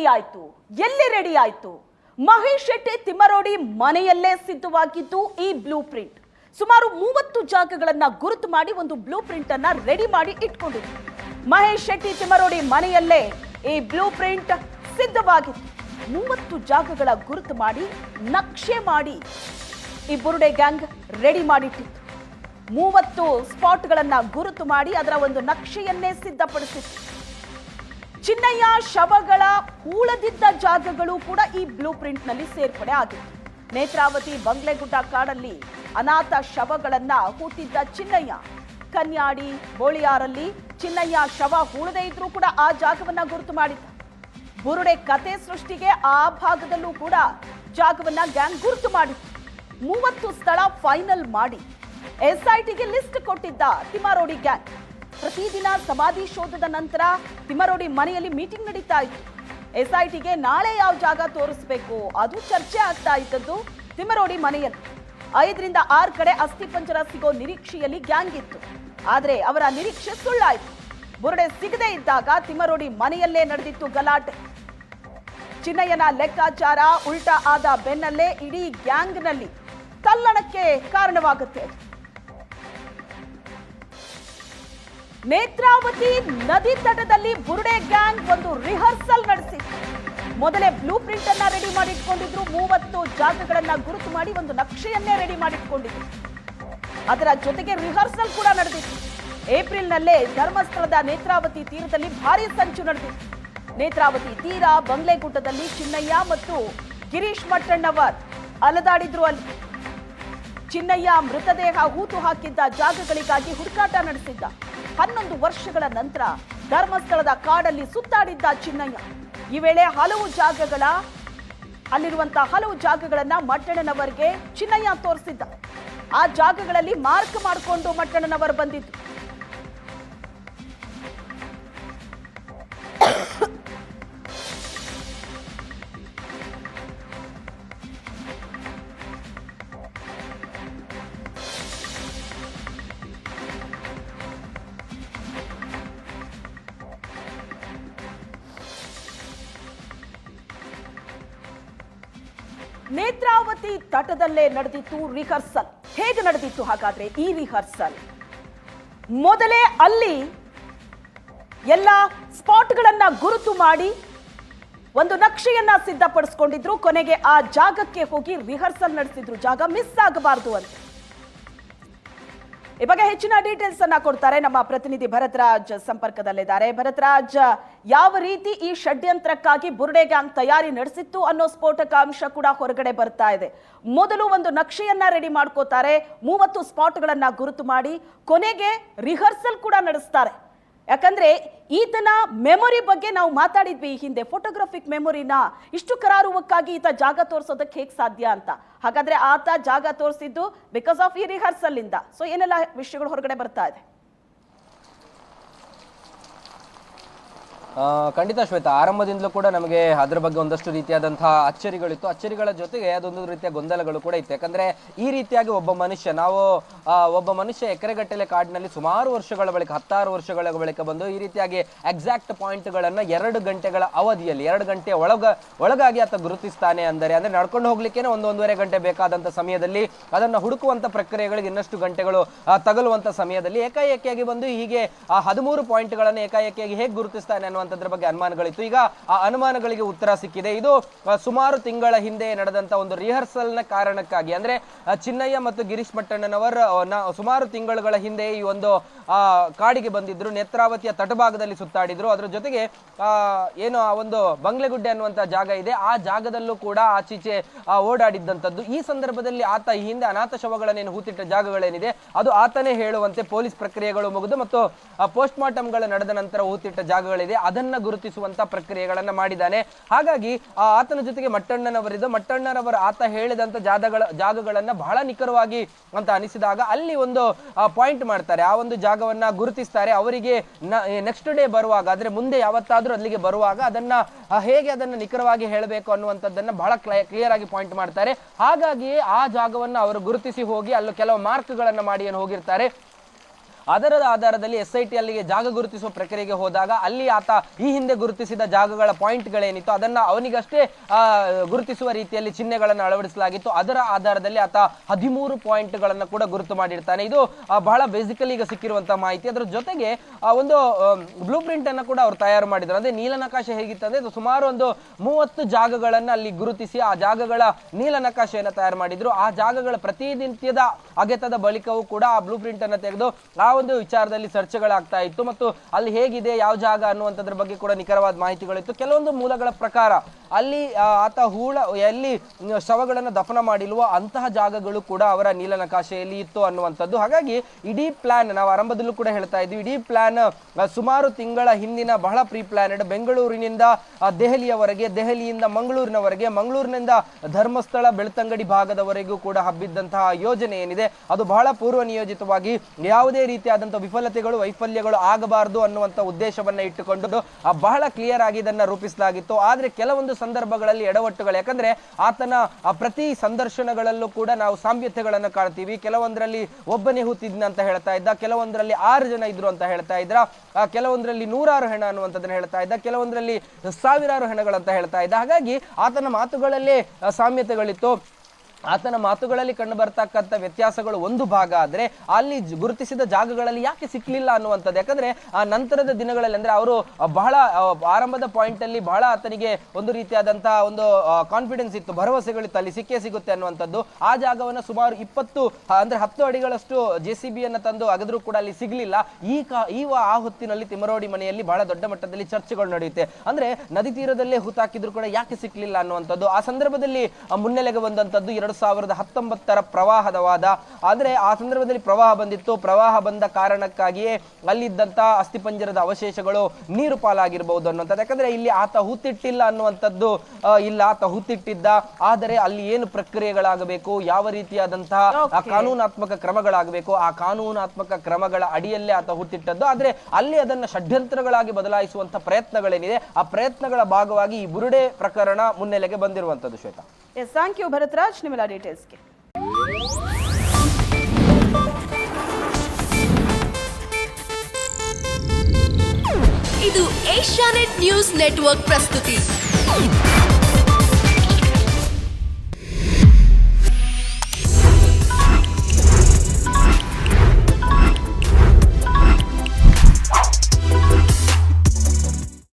Ready ಆಯ್ತು. ಎಲ್ಲಿ ready ಆಯ್ತು? ಮಹೇಶ್ ಶೆಟ್ಟಿ ತಿಮ್ಮರೋಡಿ ಮನೆಯಲ್ಲೇ ಸಿದ್ಧವಾಗಿದ್ದು ಈ ಬ್ಲೂ ಪ್ರಿಂಟ್ ಸುಮಾರು ಮೂವತ್ತು ಜಾಗಗಳನ್ನ ಗುರುತು ಮಾಡಿ ಒಂದು ಬ್ಲೂ ಪ್ರಿಂಟ್ ಅನ್ನ ರೆಡಿ ಮಾಡಿ ಇಟ್ಕೊಂಡಿದ್ರು. ಮಹೇಶ್ ಶೆಟ್ಟಿ ತಿಮ್ಮರೋಡಿ ಮನೆಯಲ್ಲೇ ಈ ಬ್ಲೂ ಪ್ರಿಂಟ್ ಸಿದ್ಧವಾಗಿತ್ತು. ಮೂವತ್ತು ಜಾಗಗಳ ಗುರುತು ಮಾಡಿ ನಕ್ಷೆ ಮಾಡಿ ಈ ಬುರುಡೆ ಗ್ಯಾಂಗ್ ರೆಡಿ ಮಾಡಿಟ್ಟಿತ್ತು. ಮೂವತ್ತು ಸ್ಪಾಟ್ಗಳನ್ನ ಗುರುತು ಮಾಡಿ ಅದರ ಒಂದು ನಕ್ಷೆಯನ್ನೇ ಸಿದ್ಧಪಡಿಸಿತ್ತು. ಚಿನ್ನಯ್ಯ ಶವಗಳ ಹೂಳದಿದ್ದ ಜಾಗಗಳು ಕೂಡ ಈ ಬ್ಲೂ ಪ್ರಿಂಟ್ನಲ್ಲಿ ಸೇರ್ಪಡೆ ಆಗಿತ್ತು ನೇತ್ರಾವತಿ ಬಂಗ್ಲೆಗುಡ್ಡ ಕಾಡಲ್ಲಿ ಅನಾಥ ಶವಗಳನ್ನ ಹೂತಿದ್ದ ಚಿನ್ನಯ್ಯ. ಕನ್ಯಾಡಿ ಬೋಳಿಯಾರಲ್ಲಿ ಚಿನ್ನಯ್ಯ ಶವ ಹೂಳದೇ ಇದ್ರೂ ಕೂಡ ಆ ಜಾಗವನ್ನ ಗುರುತು ಮಾಡಿದ್ದ. ಬುರುಡೆ ಕತೆ ಸೃಷ್ಟಿಗೆ ಆ ಭಾಗದಲ್ಲೂ ಕೂಡ ಜಾಗವನ್ನ ಗ್ಯಾಂಗ್ ಗುರುತು ಮಾಡಿತ್ತು. ಮೂವತ್ತು ಸ್ಥಳ ಫೈನಲ್ ಮಾಡಿ ಎಸ್ಐಟಿಗೆ ಲಿಸ್ಟ್ ಕೊಟ್ಟಿದ್ದ ತಿಮಾರೋಡಿ ಗ್ಯಾಂಗ್ ಪ್ರತಿದಿನ ಸಮಾಧಿ ಶೋಧದ ನಂತರ ತಿಮ್ಮರೋಡಿ ಮನೆಯಲ್ಲಿ ಮೀಟಿಂಗ್ ನಡೀತಾ ಇತ್ತು. ಎಸ್ಐಟಿಗೆ ನಾಳೆ ಯಾವ ಜಾಗ ತೋರಿಸ್ಬೇಕು? ಅದು ಚರ್ಚೆ ಆಗ್ತಾ ಇದ್ದದ್ದು ತಿಮ್ಮರೋಡಿ ಮನೆಯಲ್ಲಿ. ಐದರಿಂದ ಆರು ಕಡೆ ಅಸ್ಥಿಪಂಜರ ಸಿಗೋ ನಿರೀಕ್ಷೆಯಲ್ಲಿ ಗ್ಯಾಂಗ್ ಇತ್ತು. ಆದರೆ ಅವರ ನಿರೀಕ್ಷೆ ಸುಳ್ಳಾಯಿತು. ಬುರುಡೆ ಸಿಗದೇ ಇದ್ದಾಗ ತಿಮ್ಮರೋಡಿ ಮನೆಯಲ್ಲೇ ನಡೆದಿತ್ತು ಗಲಾಟೆ. ಚಿನ್ನಯ್ಯನ ಲೆಕ್ಕಾಚಾರ ಉಲ್ಟಾ ಆದ ಬೆನ್ನಲ್ಲೇ ಇಡೀ ಗ್ಯಾಂಗ್ನಲ್ಲಿ ತಲ್ಲಣಕ್ಕೆ ಕಾರಣವಾಗುತ್ತೆ ನೇತ್ರಾವತಿ ನದಿ ತಟದಲ್ಲಿ ಬುರುಡೆ ಗ್ಯಾಂಗ್ ಒಂದು ರಿಹರ್ಸಲ್ ನಡೆಸಿತ್ತು. ಮೊದಲೇ ಬ್ಲೂ ಪ್ರಿಂಟ್ ಅನ್ನ ರೆಡಿ ಮಾಡಿಟ್ಕೊಂಡಿದ್ರು. ಮೂವತ್ತು ಜಾಗಗಳನ್ನ ಗುರುತು ಮಾಡಿ ಒಂದು ನಕ್ಷೆಯನ್ನೇ ರೆಡಿ ಮಾಡಿಟ್ಕೊಂಡಿದ್ರು. ಅದರ ಜೊತೆಗೆ ರಿಹರ್ಸಲ್ ಕೂಡ ನಡೆದಿತ್ತು. ಏಪ್ರಿಲ್ನಲ್ಲೇ ಧರ್ಮಸ್ಥಳದ ನೇತ್ರಾವತಿ ತೀರದಲ್ಲಿ ಭಾರಿ ಸಂಚು ನಡೆದಿತ್ತು. ನೇತ್ರಾವತಿ ತೀರ ಬಂಗ್ಲೆಗುಡ್ಡದಲ್ಲಿ ಚಿನ್ನಯ್ಯ ಮತ್ತು ಗಿರೀಶ್ ಮಟ್ಟಣ್ಣವರ್ ಅಲದಾಡಿದ್ರು ಅಲ್ಲಿ. ಚಿನ್ನಯ್ಯ ಮೃತದೇಹ ಹೂತು ಹಾಕಿದ್ದ ಜಾಗಗಳಿಗಾಗಿ ಹುಡುಕಾಟ ನಡೆಸಿದ್ದ. ಹನ್ನೊಂದು ವರ್ಷಗಳ ನಂತರ ಧರ್ಮಸ್ಥಳದ ಕಾಡಲ್ಲಿ ಸುತ್ತಾಡಿದ್ದ ಚಿನ್ನಯ್ಯ. ಈ ವೇಳೆ ಹಲವು ಜಾಗಗಳ ಅಲ್ಲಿರುವಂತಹ ಹಲವು ಜಾಗಗಳನ್ನ ಮಟ್ಟಣ್ಣನವರಿಗೆ ಚಿನ್ನಯ್ಯ ತೋರಿಸಿದ್ದ. ಆ ಜಾಗಗಳಲ್ಲಿ ಮಾರ್ಕ್ ಮಾಡಿಕೊಂಡು ಮಟ್ಟಣ್ಣನವರು ಬಂದಿದ್ದು ನೇತ್ರಾವತಿ ತಟದಲ್ಲೇ ನಡೆದಿತ್ತು ರಿಹರ್ಸಲ್ ಹೇಗೆ ನಡೆದಿತ್ತು ಹಾಗಾದ್ರೆ ಈ ರಿಹರ್ಸಲ್ ಮೊದಲೇ ಅಲ್ಲಿ ಎಲ್ಲ ಸ್ಪಾಟ್ಗಳನ್ನ ಗುರುತು ಮಾಡಿ ಒಂದು ನಕ್ಷೆಯನ್ನ ಸಿದ್ಧಪಡಿಸ್ಕೊಂಡಿದ್ರು. ಕೊನೆಗೆ ಆ ಜಾಗಕ್ಕೆ ಹೋಗಿ ರಿಹರ್ಸಲ್ ನಡೆಸಿದ್ರು. ಜಾಗ ಮಿಸ್ ಆಗಬಾರದು ಅಂತ. ಈ ಬಗ್ಗೆ ಹೆಚ್ಚಿನ ಡೀಟೇಲ್ಸ್ ಅನ್ನ ಕೊಡ್ತಾರೆ ನಮ್ಮ ಪ್ರತಿನಿಧಿ ಭರತ್ರಾಜ್ ಸಂಪರ್ಕದಲ್ಲಿದ್ದಾರೆ. ಭರತ್ರಾಜ್, ಯಾವ ರೀತಿ ಈ ಷಡ್ಯಂತ್ರಕ್ಕಾಗಿ ಬುರುಡೆ ಗ್ಯಾಂಗ್ ತಯಾರಿ ನಡೆಸಿತ್ತು ಅನ್ನೋ ಸ್ಫೋಟಕ ಅಂಶ ಕೂಡ ಹೊರಗಡೆ ಬರ್ತಾ ಇದೆ. ಮೊದಲು ಒಂದು ನಕ್ಷೆಯನ್ನ ರೆಡಿ ಮಾಡ್ಕೋತಾರೆ, ಮೂವತ್ತು ಸ್ಪಾಟ್ಗಳನ್ನ ಗುರುತು ಮಾಡಿ, ಕೊನೆಗೆ ರಿಹರ್ಸಲ್ ಕೂಡ ನಡೆಸ್ತಾರೆ. ಯಾಕಂದ್ರೆ ಈತನ ಮೆಮೊರಿ ಬಗ್ಗೆ ನಾವು ಮಾತಾಡಿದ್ವಿ ಈ ಹಿಂದೆ. ಫೋಟೋಗ್ರಾಫಿಕ್ ಮೆಮೊರಿನ ಇಷ್ಟು ಕರಾರುವಕ್ಕಾಗಿ ಈತ ಜಾಗ ತೋರಿಸೋದಕ್ಕೆ ಹೇಗೆ ಸಾಧ್ಯ ಅಂತ. ಹಾಗಾದ್ರೆ ಆತ ಜಾಗ ತೋರಿಸಿದ್ದು ಬಿಕಾಸ್ ಆಫ್ ಈ ರಿಹರ್ಸಲ್ ಇಂದ ಸೊ ಏನೆಲ್ಲ ವಿಷಯಗಳು ಹೊರಗಡೆ ಬರ್ತಾ ಇದೆ? ಖಂಡಿತ ಶ್ವೇತಾ, ಆರಂಭದಿಂದಲೂ ಕೂಡ ನಮಗೆ ಅದರ ಬಗ್ಗೆ ಒಂದಷ್ಟು ರೀತಿಯಾದಂತಹ ಅಚ್ಚರಿಗಳಿತ್ತು. ಅಚ್ಚರಿಗಳ ಜೊತೆಗೆ ಅದೊಂದು ರೀತಿಯ ಗೊಂದಲಗಳು ಕೂಡ ಇತ್ತು. ಯಾಕಂದ್ರೆ ಈ ರೀತಿಯಾಗಿ ಒಬ್ಬ ಮನುಷ್ಯ, ನಾವು ಒಬ್ಬ ಮನುಷ್ಯ ಎಕರೆಗಟ್ಟಲೆ ಕಾಡಿನಲ್ಲಿ ಸುಮಾರು ವರ್ಷಗಳ ಬಳಿಕ, ಹತ್ತಾರು ವರ್ಷಗಳ ಬಳಿಕ ಬಂದು ಈ ರೀತಿಯಾಗಿ ಎಕ್ಸಾಕ್ಟ್ ಪಾಯಿಂಟ್ಗಳನ್ನು ಎರಡು ಗಂಟೆಗಳ ಅವಧಿಯಲ್ಲಿ, ಎರಡು ಗಂಟೆ ಒಳಗ, ಒಳಗಾಗಿ ಆತ ಗುರುತಿಸ್ತಾನೆ ಅಂದರೆ, ಅಂದ್ರೆ ನಡ್ಕೊಂಡು ಹೋಗ್ಲಿಕ್ಕೆ ಒಂದು ಒಂದೂವರೆ ಗಂಟೆ ಬೇಕಾದಂತ ಸಮಯದಲ್ಲಿ ಅದನ್ನ ಹುಡುಕುವಂತ ಪ್ರಕ್ರಿಯೆಗಳಿಗೆ ಇನ್ನಷ್ಟು ಗಂಟೆಗಳು ತಗಲುವಂತ ಸಮಯದಲ್ಲಿ ಏಕಾಏಕಿಯಾಗಿ ಬಂದು ಹೀಗೆ ಆ ಹದಿಮೂರು ಪಾಯಿಂಟ್ಗಳನ್ನು ಏಕಾಏಕಿಯಾಗಿ ಹೇಗೆ ಗುರುತಿಸ್ತಾನೆ ಅನ್ನುವಂಥದ್ರ ಬಗ್ಗೆ ಅನುಮಾನಗಳಿತ್ತು. ಈಗ ಆ ಅನುಮಾನಗಳಿಗೆ ಉತ್ತರ ಸಿಕ್ಕಿದೆ. ಇದು ಸುಮಾರು ತಿಂಗಳ ಹಿಂದೆ ನಡೆದಂತ ಒಂದು ರಿಹರ್ಸಲ್ ಕಾರಣಕ್ಕಾಗಿ. ಅಂದ್ರೆ ಚಿನ್ನಯ್ಯ ಮತ್ತು ಗಿರೀಶ್ ಮಟ್ಟಣ್ಣನವರ ಸುಮಾರು ತಿಂಗಳುಗಳ ಹಿಂದೆ ಈ ಒಂದು ಕಾಡಿಗೆ ಬಂದಿದ್ರು. ನೇತ್ರಾವತಿಯ ತಟಭಾಗದಲ್ಲಿ ಸುತ್ತಾಡಿದ್ರು. ಅದರ ಜೊತೆಗೆ ಏನು ಆ ಒಂದು ಬಂಗ್ಲೆಗುಡ್ಡೆ ಅನ್ನುವಂತ ಜಾಗ ಇದೆ. ಆ ಜಾಗದಲ್ಲೂ ಕೂಡ ಆಚೀಚೆ ಓಡಾಡಿದ್ದಂಥದ್ದು ಈ ಸಂದರ್ಭದಲ್ಲಿ ಆತ ಈ ಹಿಂದೆ ಅನಾಥ ಶವಗಳನ್ನೇನು ಹೂತಿಟ್ಟ ಜಾಗಗಳೇನಿದೆ, ಅದು ಆತನೇ ಹೇಳುವಂತೆ ಪೊಲೀಸ್ ಪ್ರಕ್ರಿಯೆಗಳು ಮುಗಿದು ಮತ್ತು ಪೋಸ್ಟ್ ಮಾರ್ಟಮ್ಗಳು ನಡೆದ ನಂತರ ಹೂತಿಟ್ಟ ಜಾಗಗಳಿದೆ. ಅದನ್ನ ಗುರುತಿಸುವಂತ ಪ್ರಕ್ರಿಯೆಗಳನ್ನ ಮಾಡಿದ್ದಾನೆ. ಹಾಗಾಗಿ ಆ ಆತನ ಜೊತೆಗೆ ಮಟ್ಟಣ್ಣನವರಿದ್ದು ಮಟ್ಟಣ್ಣನವರು ಆತ ಹೇಳಿದಂತ ಜಾಗಗಳ ಜಾಗಗಳನ್ನ ಬಹಳ ನಿಖರವಾಗಿ ಅಂತ ಅನಿಸಿದಾಗ ಅಲ್ಲಿ ಒಂದು ಪಾಯಿಂಟ್ ಮಾಡ್ತಾರೆ. ಆ ಒಂದು ಜಾಗವನ್ನ ಗುರುತಿಸ್ತಾರೆ. ಅವರಿಗೆ ನೆಕ್ಸ್ಟ್ ಡೇ ಬರುವಾಗ ಅಂದ್ರೆ ಮುಂದೆ ಯಾವತ್ತಾದ್ರೂ ಅಲ್ಲಿಗೆ ಬರುವಾಗ ಅದನ್ನ ಹೇಗೆ ಅದನ್ನ ನಿಖರವಾಗಿ ಹೇಳಬೇಕು ಅನ್ನುವಂಥದ್ದನ್ನ ಬಹಳ ಕ್ಲಿಯರ್ ಆಗಿ ಪಾಯಿಂಟ್ ಮಾಡ್ತಾರೆ. ಹಾಗಾಗಿ ಆ ಜಾಗವನ್ನ ಅವರು ಗುರುತಿಸಿ ಹೋಗಿ ಅಲ್ಲಿ ಕೆಲವು ಮಾರ್ಕ್ಗಳನ್ನು ಮಾಡಿ ಏನು ಹೋಗಿರ್ತಾರೆ. ಅದರ ಆಧಾರದಲ್ಲಿ ಎಸ್ ಐ ಟಿ ಅಲ್ಲಿಗೆ ಜಾಗ ಗುರುತಿಸುವ ಪ್ರಕ್ರಿಯೆಗೆ ಹೋದಾಗ ಅಲ್ಲಿ ಆತ ಈ ಹಿಂದೆ ಗುರುತಿಸಿದ ಜಾಗಗಳ ಪಾಯಿಂಟ್ಗಳೇನಿತ್ತು, ಅದನ್ನ ಅವನಿಗಷ್ಟೇ ಗುರುತಿಸುವ ರೀತಿಯಲ್ಲಿ ಚಿಹ್ನೆಗಳನ್ನು ಅಳವಡಿಸಲಾಗಿತ್ತು. ಅದರ ಆಧಾರದಲ್ಲಿ ಆತ ಹದಿಮೂರು ಪಾಯಿಂಟ್ಗಳನ್ನು ಕೂಡ ಗುರುತು ಮಾಡಿರ್ತಾನೆ. ಇದು ಬಹಳ ಬೇಸಿಕಲಿ ಈಗ ಸಿಕ್ಕಿರುವಂತಹ ಮಾಹಿತಿ. ಅದರ ಜೊತೆಗೆ ಒಂದು ಬ್ಲೂ ಪ್ರಿಂಟ್ ಅನ್ನ ಕೂಡ ಅವರು ತಯಾರು ಮಾಡಿದ್ರು. ಅಂದ್ರೆ ನೀಲನಕಾಶೆ ಹೇಗಿತ್ತಂದ್ರೆ ಅಂದ್ರೆ ಸುಮಾರು ಒಂದು ಮೂವತ್ತು ಜಾಗಗಳನ್ನು ಅಲ್ಲಿ ಗುರುತಿಸಿ ಆ ಜಾಗಗಳ ನೀಲನಕಾಶೆಯನ್ನು ತಯಾರು ಮಾಡಿದ್ರು. ಆ ಜಾಗಗಳ ಪ್ರತಿನಿತ್ಯದ ಅಗೆತದ ಬಳಿಕವೂ ಕೂಡ ಆ ಬ್ಲೂ ಪ್ರಿಂಟ್ ಅನ್ನ ತೆಗೆದು ಆ ಒಂದು ವಿಚಾರದಲ್ಲಿ ಚರ್ಚೆಗಳಾಗ್ತಾ ಇತ್ತು ಮತ್ತು ಅಲ್ಲಿ ಹೇಗಿದೆ, ಯಾವ ಜಾಗ ಅನ್ನುವಂಥದ್ರ ಬಗ್ಗೆ ಕೂಡ ನಿಖರವಾದ ಮಾಹಿತಿಗಳಿತ್ತು. ಕೆಲವೊಂದು ಮೂಲಗಳ ಪ್ರಕಾರ ಅಲ್ಲಿ ಆತ ಹೂಳ, ಎಲ್ಲಿ ಶವಗಳನ್ನು ದಫನ ಮಾಡಿಲ್ವೋ ಅಂತಹ ಜಾಗಗಳು ಕೂಡ ಅವರ ನೀಲನಕಾಶೆಯಲ್ಲಿ ಇತ್ತು ಅನ್ನುವಂಥದ್ದು. ಹಾಗಾಗಿ ಇಡೀ ಪ್ಲಾನ್ ನಾವು ಆರಂಭದಲ್ಲೂ ಕೂಡ ಹೇಳ್ತಾ ಇದ್ವಿ, ಇಡೀ ಪ್ಲಾನ್ ಸುಮಾರು ತಿಂಗಳ ಹಿಂದಿನ ಬಹಳ ಪ್ರೀ ಪ್ಲಾನೆಡ್ ಬೆಂಗಳೂರಿನಿಂದ ದೆಹಲಿಯವರೆಗೆ, ದೆಹಲಿಯಿಂದ ಮಂಗಳೂರಿನವರೆಗೆ, ಮಂಗಳೂರಿನಿಂದ ಧರ್ಮಸ್ಥಳ, ಬೆಳ್ತಂಗಡಿ ಭಾಗದವರೆಗೂ ಕೂಡ ಹಬ್ಬಿದ್ದಂತಹ ಯೋಜನೆ ಏನಿದೆ, ಅದು ಬಹಳ ಪೂರ್ವ ನಿಯೋಜಿತವಾಗಿ ಯಾವುದೇ ರೀತಿಯಾದಂತಹ ವಿಫಲತೆಗಳು, ವೈಫಲ್ಯಗಳು ಆಗಬಾರದು ಅನ್ನುವಂಥ ಉದ್ದೇಶವನ್ನ ಇಟ್ಟುಕೊಂಡು ಬಹಳ ಕ್ಲಿಯರ್ ಆಗಿ ಇದನ್ನ ರೂಪಿಸಲಾಗಿತ್ತು. ಆದ್ರೆ ಕೆಲವೊಂದು ಸಂದರ್ಭಗಳಲ್ಲಿ ಎಡವಟ್ಟುಗಳು, ಯಾಕಂದ್ರೆ ಆತನ ಪ್ರತಿ ಸಂದರ್ಶನಗಳಲ್ಲೂ ಕೂಡ ನಾವು ಸಾಮ್ಯತೆಗಳನ್ನು ಕಾಣ್ತೀವಿ. ಕೆಲವೊಂದರಲ್ಲಿ ಒಬ್ಬನೇ ಹೂತಿದ್ನ ಅಂತ ಹೇಳ್ತಾ ಇದ್ದ, ಕೆಲವೊಂದರಲ್ಲಿ ಆರು ಜನ ಇದ್ರು ಅಂತ ಹೇಳ್ತಾ ಇದ್ರ ಕೆಲವೊಂದರಲ್ಲಿ ನೂರಾರು ಹೆಣ ಅನ್ನುವಂಥದ್ದನ್ನು ಹೇಳ್ತಾ ಇದ್ದ, ಕೆಲವೊಂದರಲ್ಲಿ ಸಾವಿರಾರು ಹೆಣಗಳಂತ ಹೇಳ್ತಾ ಇದ್ದ. ಹಾಗಾಗಿ ಆತನ ಮಾತುಗಳಲ್ಲೇ ಸಾಮ್ಯತೆಗಳಿತ್ತು. ಆತನ ಮಾತುಗಳಲ್ಲಿ ಕಂಡು ಬರ್ತಕ್ಕಂಥ ವ್ಯತ್ಯಾಸಗಳು ಒಂದು ಭಾಗ ಆದ್ರೆ ಅಲ್ಲಿ ಗುರುತಿಸಿದ ಜಾಗಗಳಲ್ಲಿ ಯಾಕೆ ಸಿಕ್ಕಲಿಲ್ಲ ಅನ್ನುವಂಥದ್ದು. ಯಾಕಂದ್ರೆ ಆ ನಂತರದ ದಿನಗಳಲ್ಲಿ ಅಂದ್ರೆ ಅವರು ಬಹಳ ಆರಂಭದ ಪಾಯಿಂಟ್ ಅಲ್ಲಿ ಬಹಳ ಆತನಿಗೆ ಒಂದು ರೀತಿಯಾದಂತಹ ಒಂದು ಕಾನ್ಫಿಡೆನ್ಸ್ ಇತ್ತು ಭರವಸೆಗಳಿತ್ತು ಅಲ್ಲಿ ಸಿಕ್ಕೇ ಸಿಗುತ್ತೆ ಅನ್ನುವಂಥದ್ದು. ಆ ಜಾಗವನ್ನು ಸುಮಾರು ಇಪ್ಪತ್ತು ಅಂದ್ರೆ ಹತ್ತು ಅಡಿಗಳಷ್ಟು ಜೆ ಸಿ ಬಿಯನ್ನು ತಂದು ಅಗದ್ರೂ ಕೂಡ ಅಲ್ಲಿ ಸಿಗ್ಲಿಲ್ಲ. ಈ ಕಾ, ಈ ಆ ಹೊತ್ತಿನಲ್ಲಿ ತಿಮರೋಡಿ ಮನೆಯಲ್ಲಿ ಬಹಳ ದೊಡ್ಡ ಮಟ್ಟದಲ್ಲಿ ಚರ್ಚೆಗಳು ನಡೆಯುತ್ತೆ. ಅಂದ್ರೆ ನದಿ ತೀರದಲ್ಲೇ ಹೂತಾಕಿದ್ರು ಕೂಡ ಯಾಕೆ ಸಿಕ್ಕಲಿಲ್ಲ ಅನ್ನುವಂಥದ್ದು. ಆ ಸಂದರ್ಭದಲ್ಲಿ ಮುನ್ನೆಲೆಗೆ ಬಂದಂಥದ್ದು ಎರಡು ಸಾವಿರದ ಹತ್ತೊಂಬತ್ತರ ಪ್ರವಾಹದ ವಾದ ಆದರೆ ಆ ಸಂದರ್ಭದಲ್ಲಿ ಪ್ರವಾಹ ಬಂದಿತ್ತು. ಪ್ರವಾಹ ಬಂದ ಕಾರಣಕ್ಕಾಗಿಯೇ ಅಲ್ಲಿದ್ದಂತ ಅಸ್ಥಿಪಂಜರದ ಅವಶೇಷಗಳು ನೀರು ಪಾಲಾಗಿರಬಹುದು ಅನ್ನುವಂಥದ್ದು. ಯಾಕಂದರೆ ಇಲ್ಲಿ ಆತ ಹೂತಿಟ್ಟಿಲ್ಲ ಅನ್ನುವಂಥದ್ದು ಇಲ್ಲ. ಆತ ಹೂತಿಟ್ಟಿದ್ದ ಆದರೆ ಅಲ್ಲಿ ಏನು ಪ್ರಕ್ರಿಯೆಗಳಾಗಬೇಕು ಯಾವ ರೀತಿಯಾದಂತಹ ಆ ಕಾನೂನಾತ್ಮಕ ಕ್ರಮಗಳಾಗಬೇಕು ಆ ಕಾನೂನಾತ್ಮಕ ಕ್ರಮಗಳ ಅಡಿಯಲ್ಲೇ ಆತ ಹುಟ್ಟಿಟ್ಟದ್ದು ಆದರೆ ಅಲ್ಲಿ ಅದನ್ನು ಷಡ್ಯಂತ್ರಗಳಾಗಿ ಬದಲಾಯಿಸುವಂತ ಪ್ರಯತ್ನಗಳೇನಿದೆ ಆ ಪ್ರಯತ್ನಗಳ ಭಾಗವಾಗಿ ಈ ಬುರುಡೆ ಪ್ರಕರಣ ಮುನ್ನೆಲೆಗೆ ಬಂದಿರುವಂತದ್ದು Shweta. Yes thank you Bharatraj ನಿಮ್ಮೆಲ್ಲ ಡೀಟೇಲ್ಸ್ಗೆ. ಇದು ಏಷ್ಯಾನೆಟ್ ನ್ಯೂಸ್ ನೆಟ್ವರ್ಕ್ ಪ್ರಸ್ತುತಿ.